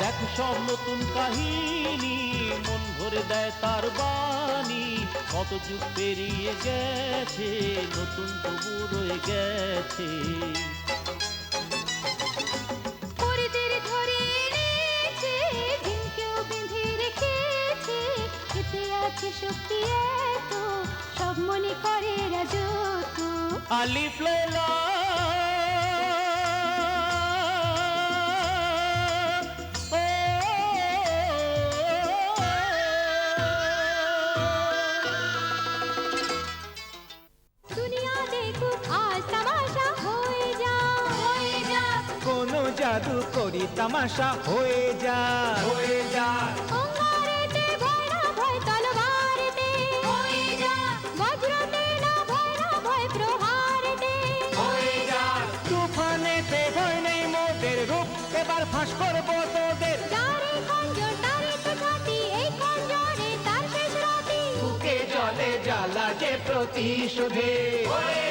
দেখো সব নতুন কাহিনী মন ভরে দেয় তার বাণী কত যুগ পেরিয়ে গেছে নতুন তবু রয়ে গেছে আছে শক্তি এত সব মনে করে রাজত্ব আলিফ লাইলা জাদু করি তামাশা হয়ে যা। হয়ে যা। অঙ্গারেতে ভয় না ভয় তলবারেতে। হয়ে যা। বজ্রতে না ভয় না ভয় প্রহারেতে। হয়ে যা। তুফানেতে ভয় নেই মোদের রূপ এবার ফাঁস করব তোদের। জলে জ্বালা যে প্রতিশোধে। হয়ে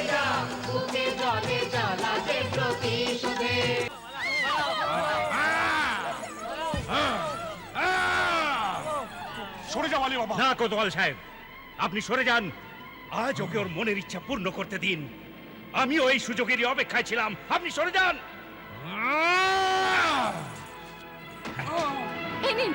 জলে জ্বালা যে প্রতিশোধে। সরে যাও আলী বাবা। না কোতোয়াল সাহেব আপনি সরে যান। আজ ওকে ওর মনের ইচ্ছা পূর্ণ করতে দিন। আমি ওই সুযোগেরই অপেক্ষায় ছিলাম। আপনি সরে যান। এই নিন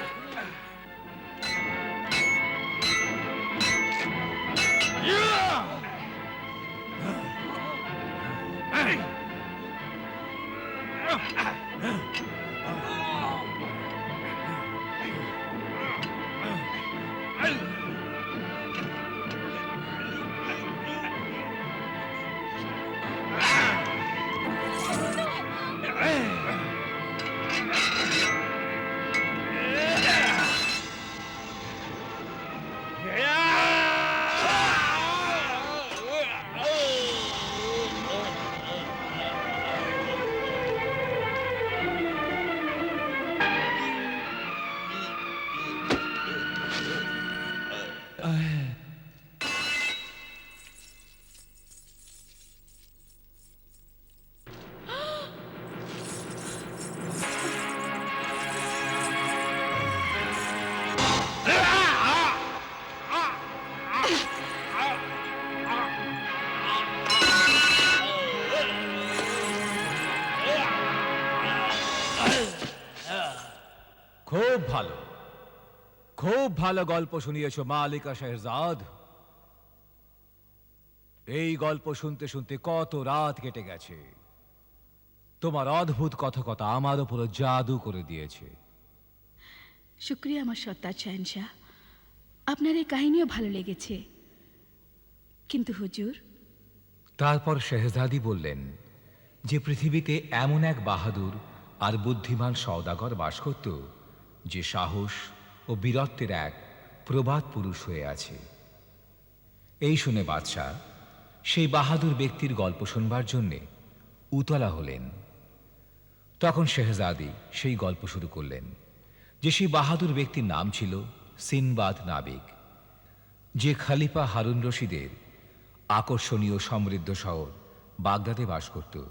ভালো। খুব ভালো গল্প শুনিয়েছ মালিকা শেহজাদ। এই গল্প শুনতে শুনতে কত রাত কেটে গেছে। তোমার অদ্ভুত কথকতা আমার উপর জাদু করে দিয়েছে। শুক্রিয়া আমার সত্তার শাহ। আপনার এই কাহিনীও ভালো লেগেছে। কিন্তু হুজুর। তারপর শেহজাদি বললেন যে পৃথিবীতে এমন এক বাহাদুর আর বুদ্ধিমান সওদাগর বাস করত যে সাহস ও বীরত্বের এক প্রবাদ পুরুষ হয়ে আছে। এই শুনে বাদশাহ সেই বাহাদুর ব্যক্তির গল্প শুনবার জন্যে উতলা হলেন। তখন শেহজাদি সেই গল্প শুরু করলেন, যে সেই বাহাদুর ব্যক্তির নাম ছিল সিনবাদ নাবিক, যে খালিফা হারুন রশিদের আকর্ষণীয় সমৃদ্ধ শহর বাগদাদে বাস করত।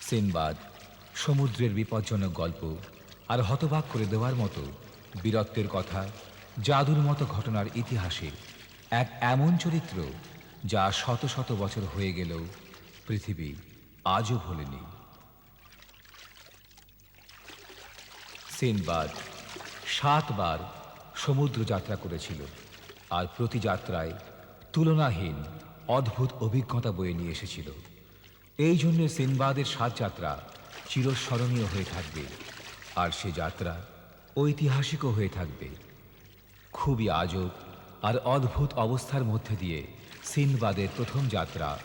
সিনবাদ সমুদ্রের বিপজ্জনক গল্প আর হতবাক করে দেওয়ার মতো বীরত্বের কথা, জাদুর মতো ঘটনার ইতিহাসে এক এমন চরিত্র যা শত শত বছর হয়ে গেলেও পৃথিবী আজও ভোলেনি। সিনবাদ সাতবার সমুদ্র যাত্রা করেছিল আর প্রতি যাত্রায় তুলনাহীন অদ্ভুত অভিজ্ঞতা বয়ে নিয়ে এসেছিল। এই জন্য সিনবাদের সাত যাত্রা চিরস্মরণীয় হয়ে থাকবে। আর সে যাত্রা ঐতিহাসিকও হয়ে থাকবে। খুবই আজব আর অদ্ভুত অবস্থার মধ্যে দিয়ে সিনবাদের প্রথম যাত্রা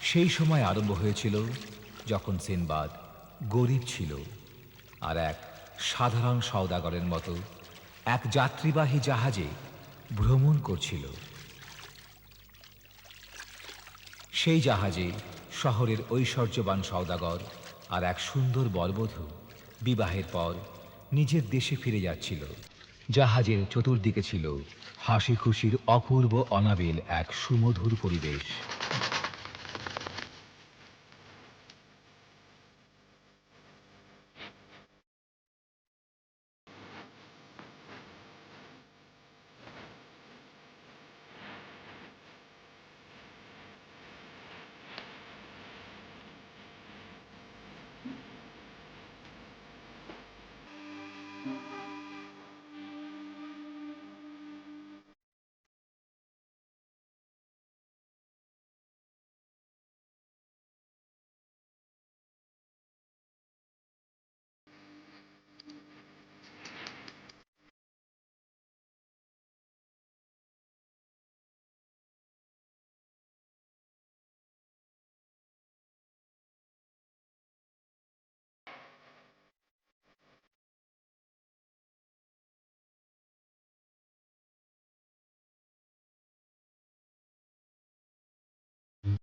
সেই সময় আরম্ভ হয়েছিল যখন সিনবাদ গরিব ছিল আর এক সাধারণ সওদাগরের মতো এক যাত্রীবাহী জাহাজে ভ্রমণ করছিল। সেই জাহাজে শহরের ঐশ্বর্যবান সওদাগর আর এক সুন্দর বরবধূ বিবাহের পর নিজের দেশে ফিরে যাচ্ছিল। জাহাজের চতুর্দিকে ছিল হাসি খুশির অপূর্ব অনাবিল এক সুমধুর পরিবেশ।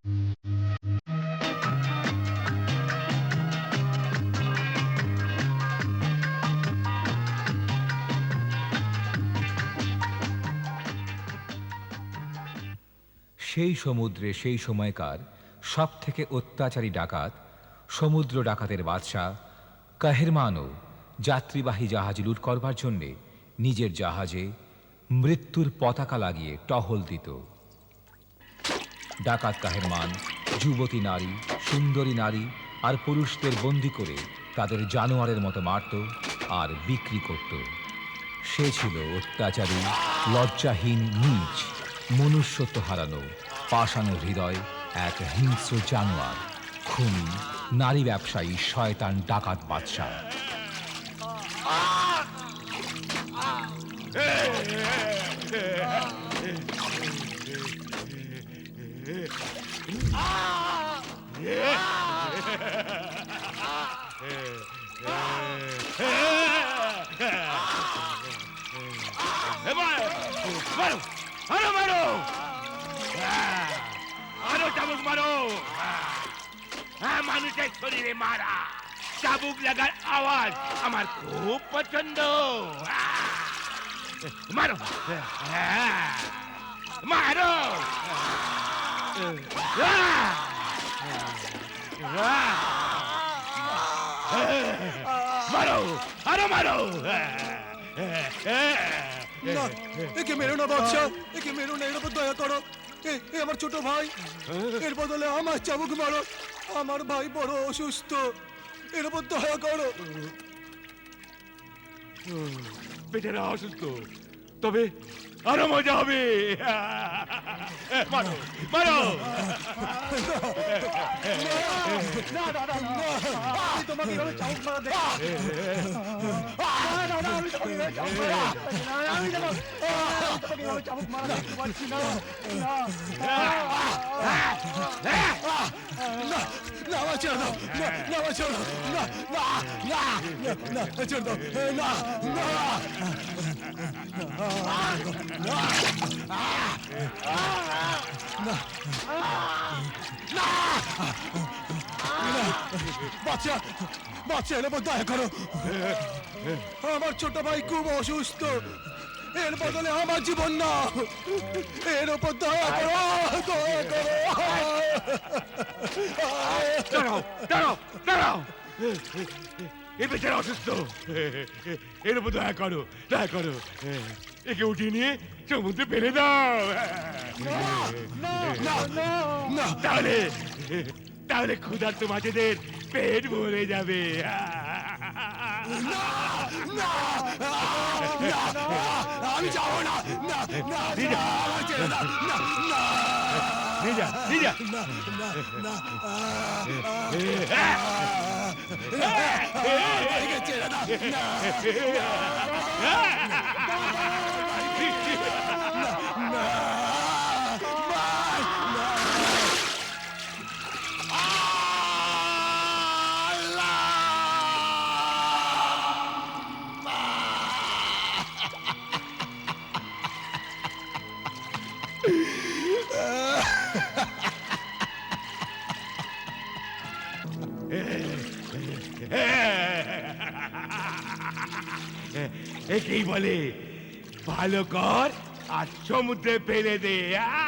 সেই সমুদ্রে সেই সময়কার সব থেকে অত্যাচারী ডাকাত সমুদ্র ডাকাতের বাদশাহ কাহেরমানও যাত্রীবাহী জাহাজ লুট করবার জন্যে নিজের জাহাজে মৃত্যুর পতাকা লাগিয়ে টহল দিত। ডাকাত কাহেরমান যুবতী নারী, সুন্দরী নারী আর পুরুষদের বন্দি করে তাদের জানোয়ারের মতো মারত আর বিক্রি করত। সে ছিল অত্যাচারী, লজ্জাহীন নীচ, মনুষ্যত্ব হারানো পাষাণ হৃদয়, এক হিংস্র জানোয়ার, খুনি, নারী ব্যবসায়ী, শয়তান, ডাকাত, বাদশাহ। এবার মারো আরও মারো হ্যাঁ, আরও চাবুক মারো হ্যাঁ মানুষের শরীরে মারা চাবুক লাগার আওয়াজ আমার খুব পছন্দ হ্যাঁ, মারো হ্যাঁ, মারো হ্যাঁ, হ্যাঁ, মারো আরও মারো না, একে মেরো না, বাদশা। একে মেরো না এর দয়া করো। এ আমার ছোট ভাই। এর বদলে আমার চাবুক মারো। আমার ভাই বড় অসুস্থ। এর উপর দয়া করো। বেচারা অসুস্থ। তবে আরও মজা হবে মারো মারো আমি তোমাকে এভাবে চাবুক মারা দেখ না আমার ছেড়ে দাও না না আমার ছেড়ে দাও না না না না না ছেড়ে দাও না না বাচ্চা বাচ্চা এর উপর দয়া করো। আমার ছোট ভাই খুব অসুস্থ। এর বদলে আমার জীবন না। এর উপর দয়া করো দয়া করো। দাঁড়াও দাঁড়াও দাঁড়াও। এই বেচারা অসুস্থ। এর উপর দয়া করো দয়া করো। একে উঠিয়ে নিয়ে সমুদ্রে ফেলে দাও না তাহলে তাহলে ক্ষুধার্ত মাছেদের পেট ভরে যাবে আমি যাব না ছেড়ে দাও না ভালো কর আর সমুদ্রে ফেলে দে ওরে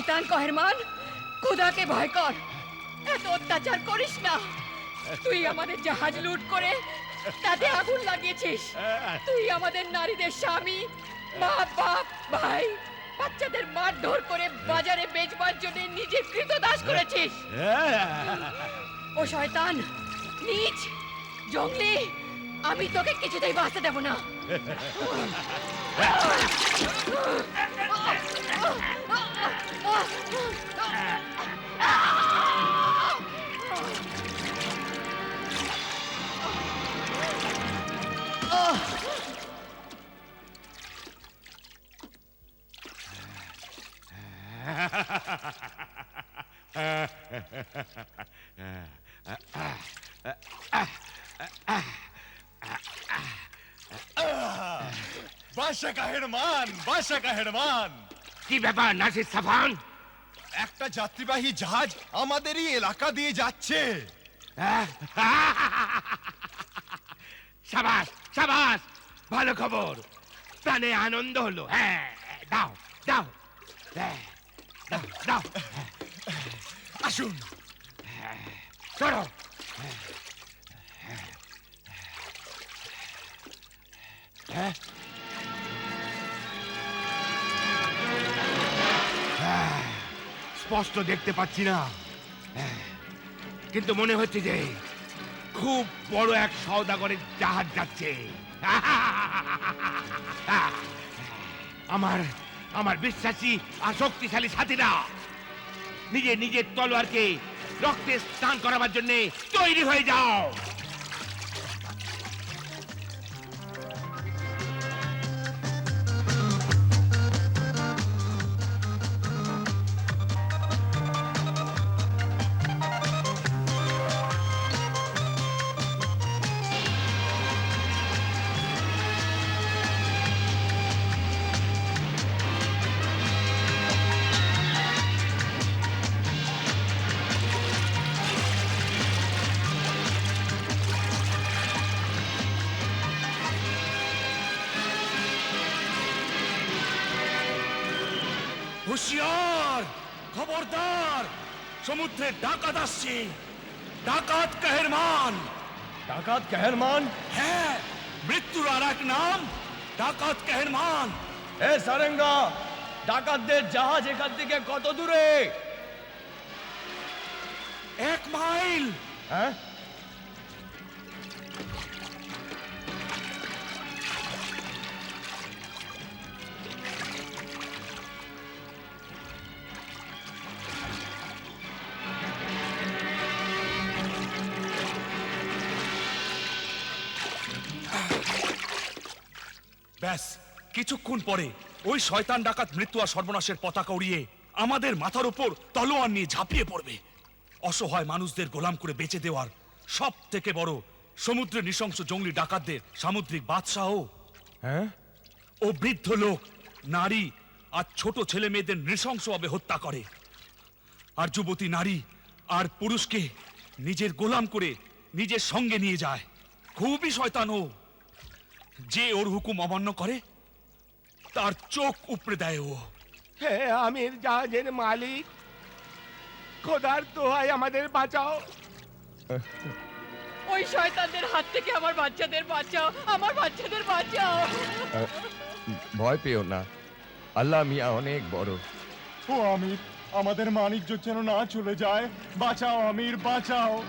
শয়তান কহেরমান, খোদাকে ভয় কর। এত অত্যাচার করিস না। তুই আমাদের জাহাজ লুট করে তাতে আগুন লাগিয়েছিস। তুই আমাদের নারীদের স্বামী মা বাপ, ভাই, বাচ্চাদের মারধর করে বাজারে বেচবার জন্য নিজের কৃতদাস করেছিস। ও শয়তান, নিচ, জঙ্গলি, আমি তোকে কিছুতেই বাঁচতে দেব না। বাদশা কাহের মান বাদশা কাহের মান কি ব্যাপার নাসির সাফান একটা যাত্রীবাহী জাহাজ আমাদেরই এলাকা দিয়ে যাচ্ছে সাবাস সাবাস ভালো খবর প্রাণে আনন্দ হলো হ্যাঁ দাও দাও হ্যাঁ, দাও দাও আসুন চলো হ্যাঁ? হ্যাঁ, স্পষ্ট দেখতে পাচ্ছি না। হ্যাঁ, কিন্তু মনে হচ্ছে যে খুব বড় এক সওদাগরের জাহাজ যাচ্ছে। আমার আমার বিশ্বাসী আর শক্তিশালী সাথীরা নিজে নিজের তলোয়ারকে রক্তে স্নান করাবার জন্য তৈরি হয়ে যাও। হুশিয়ার খবরদার সমুদ্রে ডাকাত আসছে ডাকাত কাহেরমান ডাকাত কাহেরমান হ্যাঁ মৃত্যুর আর এক নাম ডাকাত কাহেরমান এ সারেঙ্গা ডাকাতদের জাহাজ এখান থেকে কত দূরে এক মাইল হ্যাঁ ব্যাস কিছুক্ষণ পরে ওই শয়তান ডাকাত মৃত্যু আর সর্বনাশের পতাকা উড়িয়ে আমাদের মাথার উপর তলোয়ার নিয়ে ঝাঁপিয়ে পড়বে। অসহায় মানুষদের গোলাম করে বেঁচে দেওয়ার সব থেকে বড় সমুদ্রের নৃশংস জঙ্গলি ডাকাতদের সামুদ্রিক বাদশাহ হ্যাঁ? ও বৃদ্ধ লোক নারী আর ছোট ছেলে মেয়েদের নৃশংসভাবে হত্যা করে। আর যুবতী নারী আর পুরুষকে নিজের গোলাম করে নিজের সঙ্গে নিয়ে যায়। খুবই শয়তান ও। যে ওর হুকুম অমান্য করে তার চোখ উপড়ে দেয় ও। হে আমির জাহাজের মালিক খোদার দোহাই আমাদের বাঁচাও। ওই শয়তানদের হাত থেকে আমার বাচ্চাদের বাঁচাও আমার বাচ্চাদের বাঁচাও। ভয় পেও না আল্লাহ মিয়া অনেক বড়। ও আমির আমাদের মানিজ্য যেন না চলে যায় বাঁচাও আমির বাঁচাও।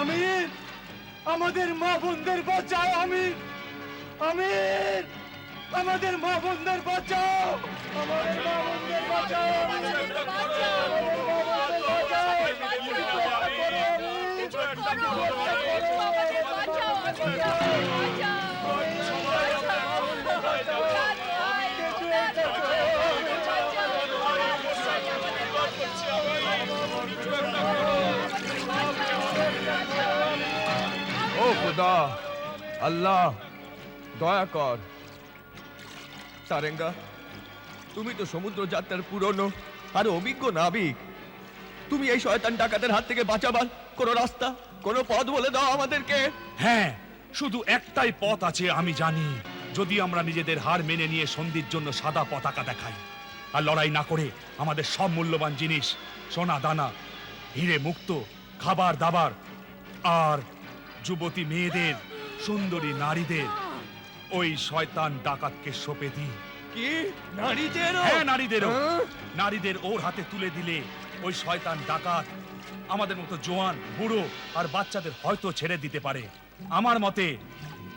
আমির! আমাদের মা বোনদের বাঁচাও আমির আমির আমাদের মা বোনদের বাঁচাও আমাদের মা বোনদের বাঁচাও আমাদের খোদা, আল্লাহ, দয়া কর। সারেঙ্গা, তুমি তো সমুদ্র যাত্রার পুরনো আর অভিজ্ঞ নাবিক। তুমি এই শয়তান ডাকাতের হাত থেকে বাঁচাবার কোনো রাস্তা, কোনো পথ বলে দাও আমাদেরকে। হ্যাঁ শুধু একটাই পথ আছে, আমি জানি। যদি আমরা নিজেদের হার মেনে নিয়ে সন্ধির জন্য সাদা পতাকা দেখাই, আর লড়াই না করে আমাদের সব মূল্যবান জিনিস, সোনা, দানা, হিরে মুক্ত, খাবার, দাবার, আর যুবতী মেয়েদের সুন্দরী নারীদের। ওই শয়তান ডাকাতকে সঁপে দিই। কি? নারীদেরও? হ্যাঁ নারীদেরও। হ্যাঁ? নারীদের ওর হাতে তুলে দিলে ওই শয়তান ডাকাত আমাদের মতো জোয়ান বুড়ো আর বাচ্চাদের হয়তো ছেড়ে দিতে পারে। আমার মতে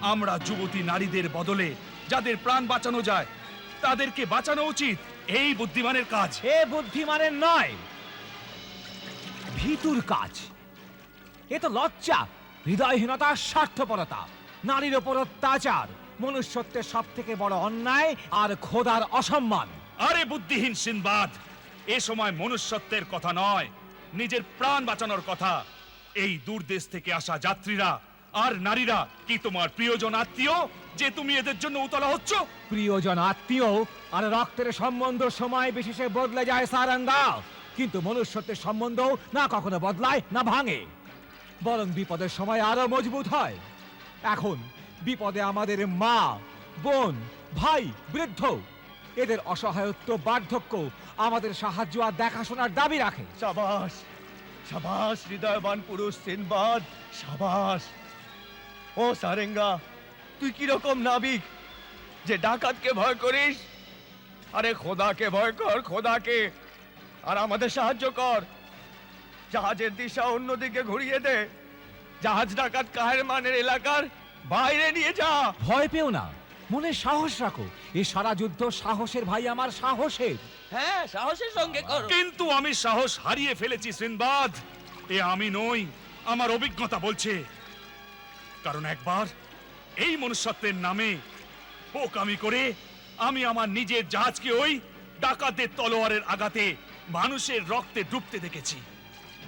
আমরা যুবতী নারীদের বদলে যাদের প্রাণ বাঁচানো যায় তাদেরকে বাঁচানো উচিত। এই বুদ্ধিমানের কাজ। এ বুদ্ধিমানের নয় ভিতুর কাজ। এ তো লজ্জা। হৃদয়হীনতা স্বার্থপরতা নারীর ওপর অত্যাচার মনুষ্যত্বের সব থেকে বড় অন্যায় আর খোদার অসম্মান। আরে বুদ্ধিহীন সিনবাদ এ সময় মনুষ্যত্বের কথা নয় নিজের প্রাণ বাঁচানোর কথা। এই দূর দেশ থেকে আসা যাত্রীরা আর নারীরা কি তোমার প্রিয়জন আত্মীয় যে তুমি এদের জন্য উতলা হচ্ছ? প্রিয়জন আত্মীয় আর রক্তের সম্বন্ধ সময় বিশেষে বদলে যায় সারাঙ্গা। কিন্তু মনুষ্যত্বের সম্বন্ধ না কখনো বদলায় না ভাঙে। বরং বিপদের সময় আরও মজবুত হয়। এখন বিপদে আমাদের মা, বোন, ভাই, বৃদ্ধ, এদের অসহায়ত্ব, বার্ধক্য আমাদের সাহায্য আর দেখাশোনার দাবি রাখে। সাবাস সাবাস, হৃদয়বান পুরুষ সিনবাদ, সাবাস। ও সারেঙ্গা, তুই কি রকম নাবিক যে ডাকাতকে ভয় করিস? আরে খোদাকে ভয় কর, খোদাকে। আর আমাদের সাহায্য কর। জাহাজের দিশা অন্যদিকে ঘুরিয়ে দে। জাহাজ ডাকাত কাহের মানের এলাকার বাইরে নিয়ে যা। ভয় পেও না। মনে সাহস রাখো। এ সারা যুদ্ধ সাহসের ভাই আমার সাহসের। হ্যাঁ সাহসের সঙ্গে করো। কিন্তু আমি সাহস হারিয়ে ফেলেছি সিনবাদ। এ আমি নই আমার অভিজ্ঞতা বলছে। কারণ একবার এই মনুষ্যত্বের নামে বোকামি করে আমি আমার নিজের জাহাজকে ওই ডাকাতের তলোয়ারের আঘাতে মানুষের রক্তে ডুবতে দেখেছি।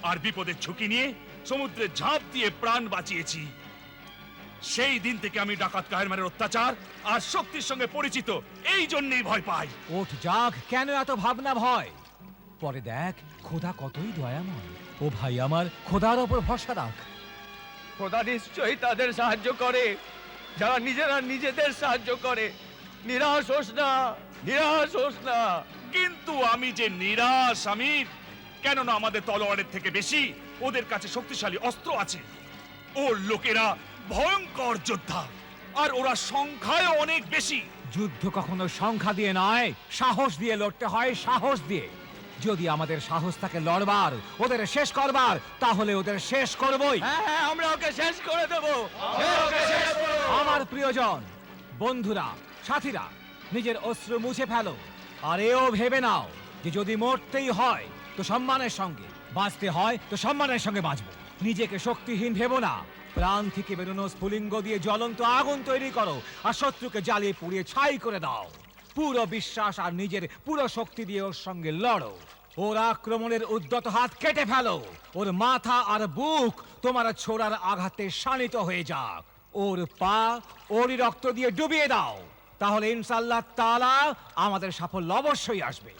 আর বিপদের ঝুঁকি নিয়ে সমুদ্রে ঝাঁপ দিয়ে প্রাণ বাঁচিয়েছি। সেই দিন থেকে আমি ডাকাত কাহেরমানের অত্যাচার আর শক্তির সঙ্গে পরিচিত এই জন্যই ভয় পাই। ওঠ জাগ কেন এত ভাবনা ভয়? পরে দেখ খোদা কতই দয়াময়। ও ভাই আমার খোদার ওপর ভরসা রাখ। খোদা নিশ্চয়ই তাদের সাহায্য করে। যারা নিজেরা নিজেদের সাহায্য করে। নিরাশ হোস না নিরাশ হোস না। কিন্তু আমি যে নিরাশ আমির কেননা আমাদের তলোয়ারের থেকে বেশি ওদের কাছে শক্তিশালী অস্ত্র আছে। ওর লোকেরা ভয়ঙ্কর যোদ্ধা আর ওরা সংখ্যায় অনেক বেশি। যুদ্ধ কখনো সংখ্যা দিয়ে নয় সাহস দিয়ে লড়তে হয় সাহস দিয়ে। যদি আমাদের সাহস থাকে লড়বার ওদের শেষ করবার তাহলে ওদের শেষ করবই। হ্যাঁ হ্যাঁ আমরা ওকে শেষ করে দেবো। আমার প্রিয়জন বন্ধুরা সাথীরা নিজের অস্ত্র মুছে ফেলো আর এও ভেবে নাও যে যদি মরতেই হয় তো সম্মানের সঙ্গে। বাঁচতে হয়, তো সম্মানের সঙ্গে বাঁচবো। নিজেকে শক্তিহীন ভেবো না। প্রাণ থেকে বেরোনো স্ফুলিঙ্গ দিয়ে জ্বলন্ত আগুন তৈরি করো আর শত্রুকে জ্বালিয়ে পুড়িয়ে ছাই করে দাও। পুরো বিশ্বাস আর নিজের পুরো শক্তি দিয়ে ওর সঙ্গে লড়ো। ওর আক্রমণের উদ্যত হাত কেটে ফেলো। ওর মাথা আর বুক তোমার ছোড়ার আঘাতে শানিত হয়ে যাক। ওর পা, ওরই রক্ত দিয়ে ডুবিয়ে দাও। তাহলে ইনশাল্লাহ তালা আমাদের সাফল্য অবশ্যই আসবে।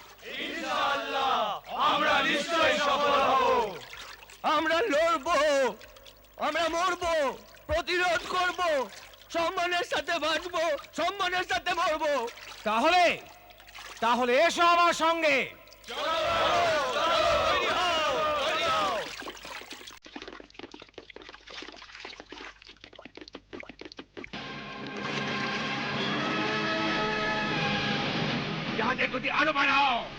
আমরা লড়বো আমরা মরবো প্রতিরোধ করব সম্মানের সাথে বাঁচবো সম্মানের সাথে মরবো। তাহলে তাহলে এসো আমার সঙ্গে। জাহাজের প্রতি আরও বাড়াও।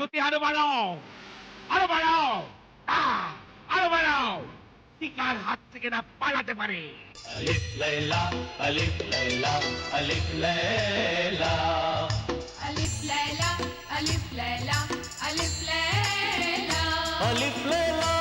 গতি আরও বাড়াও। আরও বাড়াও। আরও বাড়াও। টিকার হাত থেকে না পালাতে পারে। আলিফ লাইলা আলিফ লাইলা আলিফ লাইলা। আলিফ লাইলা আলিফ লাইলা আলিফ লাইলা। আলিফ লাইলা।